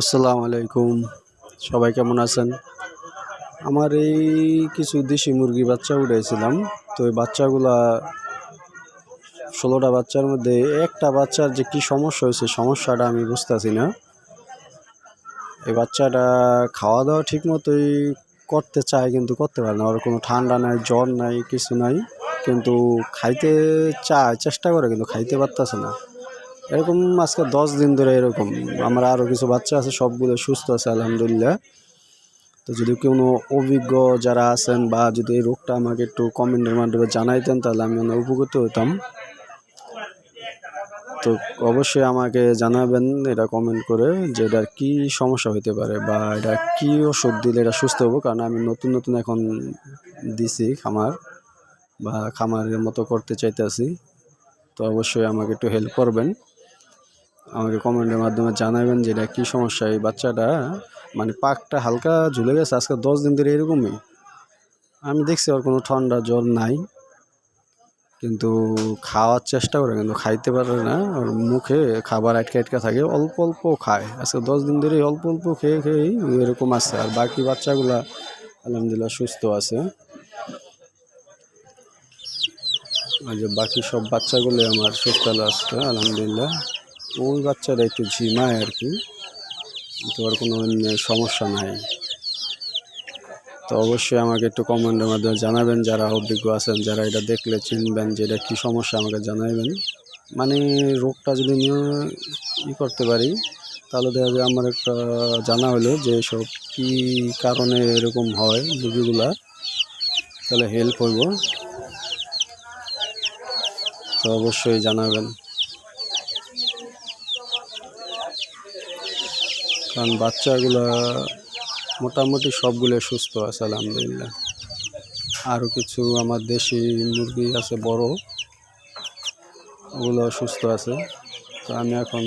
আসসালামু আলাইকুম। সবাই কেমন আছেন? আমার এই কিছু দেশি মুরগি বাচ্চা উঠেছিলাম তো এই বাচ্চাগুলা ষোলোটা বাচ্চার মধ্যে একটা বাচ্চার যে কি সমস্যা হয়েছে, সমস্যাটা আমি বুঝতেছি না। এই বাচ্চাটা খাওয়া দাওয়া ঠিক মতোই করতে চায় কিন্তু করতে পারে না। ওর কোনো ঠান্ডা নাই, জ্বর নাই, কিছু নাই। কিন্তু খাইতে চায়, চেষ্টা করে কিন্তু খাইতে পারতেছে না। এরকম আজকে দশ দিন ধরে এরকম। আমার আরও কিছু বাচ্চা আছে, সবগুলো সুস্থ আছে, আলহামদুলিল্লাহ। তো যদি কোনো অভিজ্ঞ যারা আছেন বা যদি এই রোগটা আমাকে একটু কমেন্টের মাধ্যমে জানাইতেন, তাহলে আমি অনেক উপকৃত হতাম তো অবশ্যই আমাকে জানাবেন, এটা কমেন্ট করে যে এটার কী সমস্যা হতে পারে বা এটা কী ওষুধ দিলে এটা সুস্থ হব। কারণ আমি নতুন নতুন এখন দিছি খামার বা খামারের মতো করতে চাইতেছি। তো অবশ্যই আমাকে একটু হেল্প করবেন। আমাকে কমেন্টের মাধ্যমে জানাবেন যে এটা কী সমস্যা এই বাচ্চাটা মানে পাকটা হালকা ঝুলে গেছে, আজকে দশ দিন ধরে এরকমই। আমি দেখছি ওর কোনো ঠান্ডা জ্বর নাই, কিন্তু খাওয়ার চেষ্টা করে, কিন্তু খাইতে পারে না। ওর মুখে খাবার আটকে আটকে থাকে, অল্প অল্প খায়। আজকে দশ দিন ধরে অল্প অল্প খেয়ে খেয়েই এরকম আছে। আর বাকি বাচ্চাগুলা আলহামদুলিল্লাহ সুস্থ আছে। আর যে বাকি সব বাচ্চাগুলো আমার সুস্থ আছে, আলহামদুলিল্লাহ। ওই বাচ্চারা একটু ঝিমায় আর কি, তো আর কোনো সমস্যা নাই। তো অবশ্যই আমাকে একটু কমেন্টের মাধ্যমে জানাবেন, যারা অভিজ্ঞ আছেন, যারা এটা দেখলে চিনবেন যে এটা কী সমস্যা, আমাকে জানাবেন মানে রোগটা যদি নিয়ে ই করতে পারি, তাহলে দেখা যায় আমার একটা জানা হলো যে সব কী কারণে এরকম হয় মুরগিগুলা তাহলে হেল্প হইব। তো অবশ্যই জানাবেন। কারণ বাচ্চাগুলা মোটামুটি সবগুলো সুস্থ আছে, আলহামদুলিল্লাহ। আরও কিছু আমার দেশি মুরগি আছে, বড়। ওগুলো সুস্থ আছে। তো আমি এখন